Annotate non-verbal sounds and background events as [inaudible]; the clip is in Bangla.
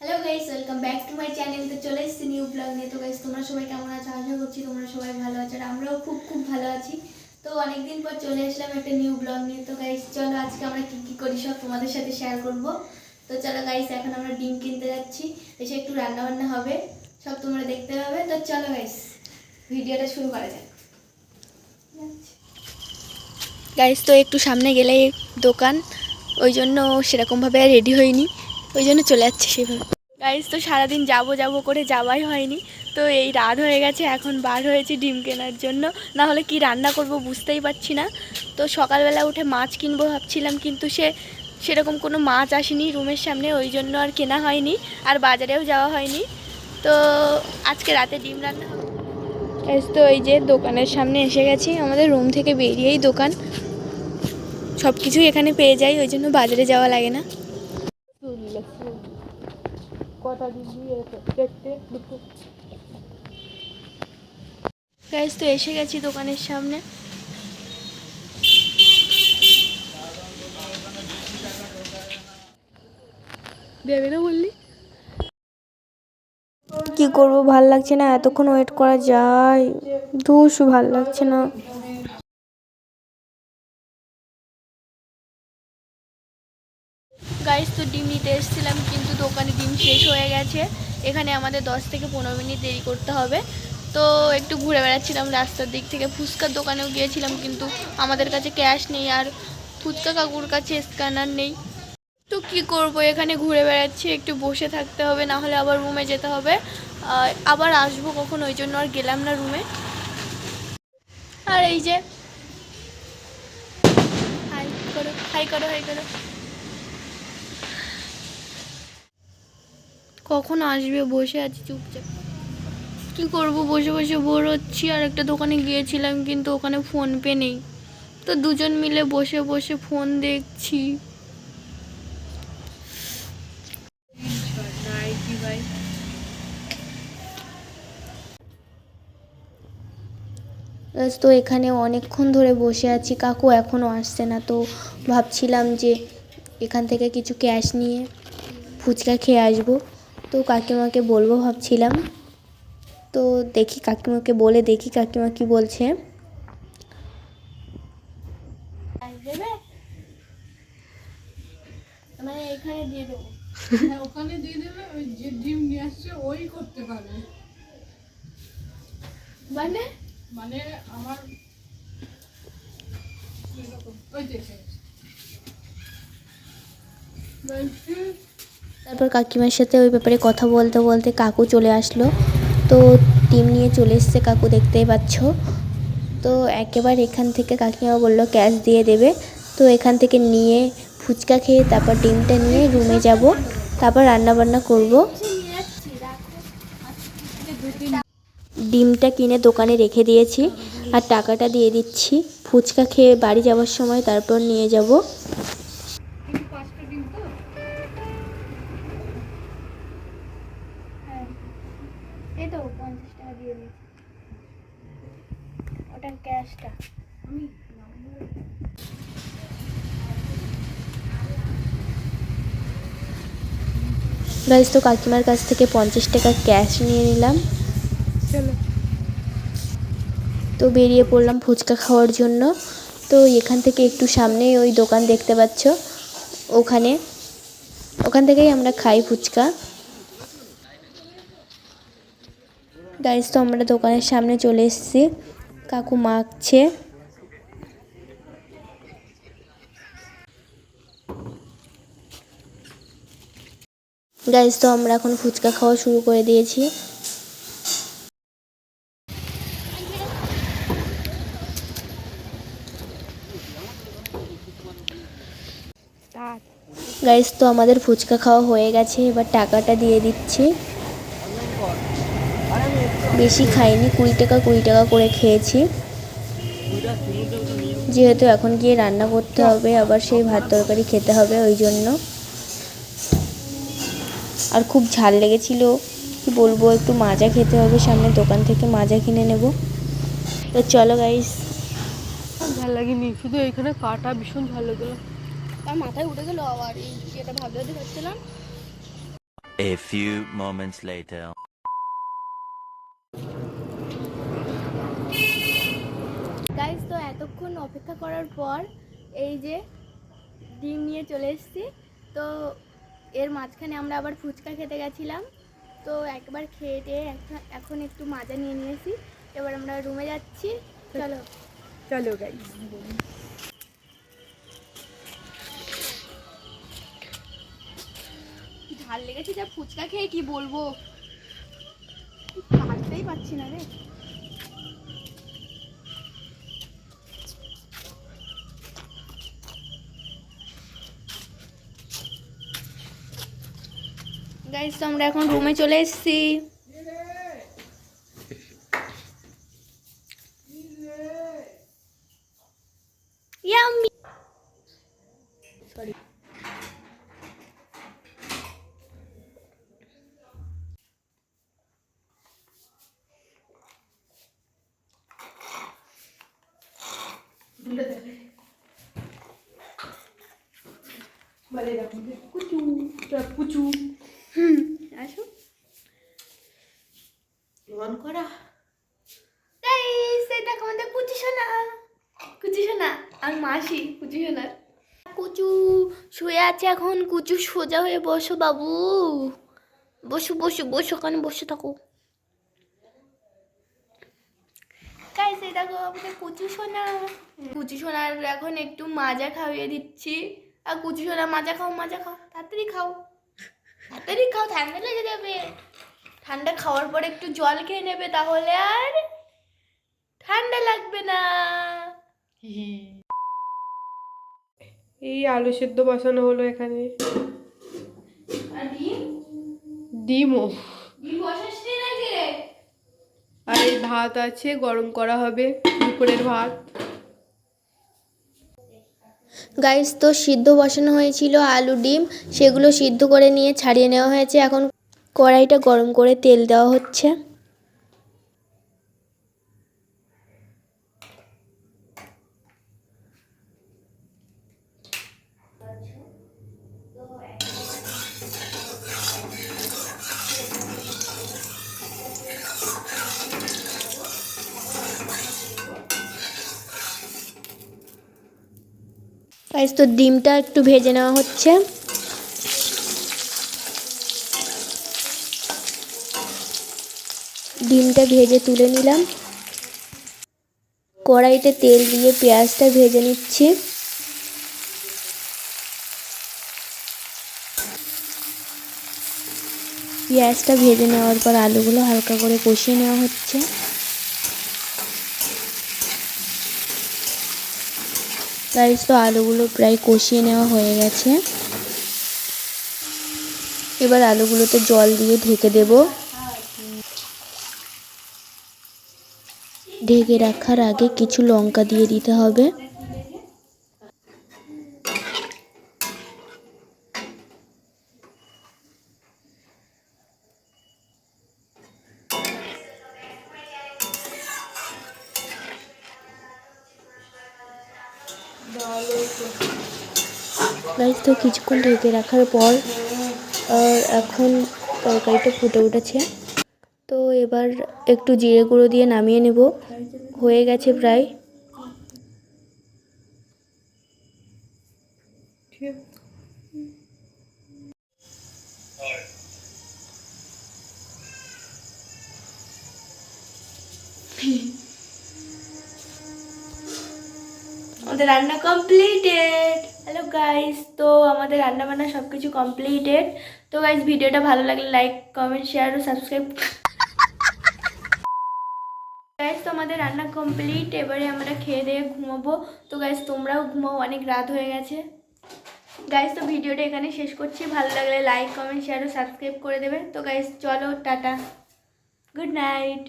Hello guys welcome back to my channel তো চলে এসেছি নিউ ব্লগ নিয়ে। তো গাইস তোমরা সবাই কেমন আছো? আশা করছি তোমরা সবাই ভালো আছো আর আমরাও খুব খুব ভালো আছি। তো অনেকদিন পর চলে আসলাম একটা নিউ ব্লগ নিয়ে। তো গাইস চলো আজকে আমরা কি কি করি সব তোমাদের সাথে শেয়ার করব। তো চলো গাইস এখন আমরা ডিম কিনতে যাচ্ছি। এসে একটু রান্না বান্না হবে। সব তোমরা দেখতে পাবে। তো চলো গাইস ভিডিওটা শুরু করা যাক। গাইস তো একটু সামনে গেলে দোকান। ওই জন্য সেরকমভাবে রেডি হয়নি ওই জন্য চলে যাচ্ছে সেভাবে। গাইস তো সারাদিন যাব যাব করে যাওয়াই হয়নি। তো এই রাত হয়ে গেছে, এখন বার হয়েছে ডিম কেনার জন্য। না হলে কি রান্না করব বুঝতেই পারছি না। তো সকালবেলা উঠে মাছ কিনবো ভাবছিলাম, কিন্তু সে সেরকম কোনো মাছ আসেনি রুমের সামনে, ওই জন্য আর কেনা হয়নি, আর বাজারেও যাওয়া হয়নি। তো আজকে রাতে ডিম রান্না তো এই যে দোকানের সামনে এসে গেছি, আমাদের রুম থেকে বেরিয়েই দোকান। সব কিছুই এখানে পেয়ে যাই, ওই জন্য বাজারে যাওয়া লাগে না। গাইস তো এসে গেছি দোকানের সামনে। দেবে না বললি? কি করব ভালো লাগছে না? এতক্ষণ ওয়েট করা যায়। ধুসু ভালো লাগছে না। দোকানে ডিম শেষ হয়ে গেছে। এখানে আমাদের দশ থেকে পনেরো মিনিট দেরি করতে হবে। তো একটু ঘুরে বেড়াচ্ছিলাম রাস্তার দিক থেকে। ফুচকার দোকানেও গিয়েছিলাম কিন্তু আমাদের কাছে ক্যাশ নেই আর ফুচকা কাকুর কাছে স্ক্যানার নেই। তো কি করব? এখানে ঘুরে বেড়াচ্ছি, একটু বসে থাকতে হবে, না হলে আবার রুমে যেতে হবে। আবার আসব কখন? ওই জন্য আর গেলাম না রুমে। আর এই যে হাই করো হাই করো হাই করো। কখন আসবে? বসে আছি চুপচাপ। কি করব? বসে বসে বোর হচ্ছি আর একটা দোকানে গিয়েছিলাম কিন্তু ওখানে ফোন পে নেই। তো দুজন মিলে বসে বসে ফোন দেখছি। তো এখানে অনেকক্ষণ ধরে বসে আছি। কাকু এখনও আসছে না, তো ভাবছিলাম যে এখান থেকে কিছু ক্যাশ নিয়ে ফুচকা খেয়ে আসব। তো কাকিমাকে বলব ভাবছিলাম। তো দেখি কাকিমাকে বলে দেখি কাকিমা কি বলছে। মানে এখানে দিয়ে দেবো। [laughs] হ্যাঁ ওখানে দিয়ে দেবে ওই যে ডিম নিয়ে আসছে ওই করতে পারবে মানে? মানে আমার ওই দেখে। বলছি তারপর কাকিমার সাথে ওই ব্যাপারে কথা বলতে বলতে কাকু চলে আসলো। তো টিম নিয়ে চলে এসছে, কাকু দেখতেই পাচ্ছ। তো একেবারে এখান থেকে কাকিমা বলল, ক্যাশ দিয়ে দেবে। তো এখান থেকে নিয়ে ফুচকা খেয়ে তারপর ডিমটা নিয়ে রুমে যাব। তারপর রান্না বান্না করব। ডিমটা কিনে দোকানে রেখে দিয়েছি আর টাকাটা দিয়ে দিচ্ছি। ফুচকা খেয়ে বাড়ি যাওয়ার সময় তারপর নিয়ে যাব। ওটা ক্যাশটা আমি গাইজ তো কাকিমার কাছ থেকে পঞ্চাশ টাকা ক্যাশ নিয়ে নিলাম। তো বেরিয়ে পড়লাম ফুচকা খাওয়ার জন্য। তো এখান থেকে একটু সামনেই ওই দোকান দেখতে পাচ্ছ। ওখানে ওখান থেকেই আমরা খাই ফুচকা। গাইজ তো আমরা দোকানের সামনে চলে এসেছি। কাকু মাখছে। গাইজ তো আমরা এখন ফুচকা খাওয়া শুরু করে দিয়েছি। গাইজ তো আমাদের ফুচকা খাওয়া হয়ে গেছে, এবার টাকাটা দিয়ে দিচ্ছি। বেশি খাইনি কুড়ি টাকা কুড়ি টাকা করে খেয়েছি। যেহেতু এখন গিয়ে রান্না করতে হবে আবার সেই ভাত তরকারি খেতে হবে ওই জন্য। আর খুব ঝাল লেগেছিল। কি বলব একটু মাজা খেতে হবে সামনে দোকান থেকে মাজা কিনে নেব। তো চলো গাইস ভালো লাগেনি শুধু এখানে কাটা ভীষণ ভালো লাগল। তার মাথায় উঠে গেল আবার এই ভাবতে খাচ্ছিলাম। A few moments later. Guys তো এতক্ষণ অপেক্ষা করার পর এই যে ডিম নিয়ে চলে এসেছি। তো এর মাঝখানে আমরা আবার ফুচকা খেতে গেছিলাম। তো একবার খেয়ে টেয়ে এখন- একটু মাজা নিয়ে নিয়েছি। এবার আমরা রুমে যাচ্ছি। চলো। চলো গাইস ঝাল লেগেছে যা ফুচকা খেয়ে কি বলব? কাটতেই পাচ্ছি না রে। গাইস তো আমরা এখন রুমে চলে এসেছি। Sorry Kuchu Kuchu hmm on করা। এই দেখো আমাদের কুচি সোনা কুচি সোনা আর মাসি কুচি সোনা কুচু শুয়ে আছে এখন, কুচু সোজা হয়ে বসো বাবু। বসো বসো বসো, ওখানে বসে থাকো। গাইস এই দেখো আমাদের কুচু সোনা কুচি সোনার এখন একটু মাজা খাইয়ে দিচ্ছি। আর কুচি সোনা মাজা খাও মাজা খাও, তাড়াতাড়ি খাও। তাড়াতাড়ি খাও ঠান্ডা লেগে যাবে। ঠান্ডা খাওয়ার পর একটু জল খেয়ে নেবে তাহলে আর ঠান্ডা লাগবে না। এই আলু সেদ্ধ বসানো হলো এখানে। ডিমও। আর এই ভাত আছে গরম করা হবে দুপুরের ভাত। গাইস তো সিদ্ধ বসানো হয়েছিল আলু ডিম সেগুলো সিদ্ধ করে নিয়ে ছাড়িয়ে নেওয়া হয়েছে। এখন কড়াইটা গরম করে তেল দেওয়া হচ্ছে। তো ডিমটা একটু ভেজে নেওয়া হচ্ছে। ডিমটা ভেজে তুলে নিলাম। কড়াইতে তেল দিয়ে পেঁয়াজটা ভেজে নিচ্ছি। পেঁয়াজটা ভেজে নেওয়ার পর আলুগুলো হালকা করে কষিয়ে নেওয়া হচ্ছে। তাই তো আলুগুলো প্রায় কষিয়ে নেওয়া হয়ে গেছে। এবার আলুগুলোতে জল দিয়ে ঢেকে দেব। ঢেকে রাখার আগে কিছু লঙ্কা দিয়ে দিতে হবে। তো কিছুক্ষণ ঢেকে রাখার পর এখন তরকারিটা ফুটে উঠেছে। এবার একটু জিরে গুঁড়ো দিয়ে নামিয়ে নেব। হয়ে গেছে প্রায়। আমাদের রান্না কমপ্লিটেড হ্যালো গাইস তো আমাদের রান্না বান্না সব কিছু কমপ্লিটেড তো গাইস ভিডিওটা ভালো লাগলে লাইক কমেন্ট শেয়ার ও সাবস্ক্রাইব আমাদের রান্না কমপ্লিট এবারে আমরা খেয়ে দিয়ে ঘুমাবো। তো গাইস তোমরাও ঘুমাও, অনেক রাত হয়ে গেছে। গাইস তো ভিডিওটা এখানে শেষ করছি। ভালো লাগলে লাইক কমেন্ট শেয়ার ও সাবস্ক্রাইব করে দেবে। তো গাইস চলো, টাটা। Good night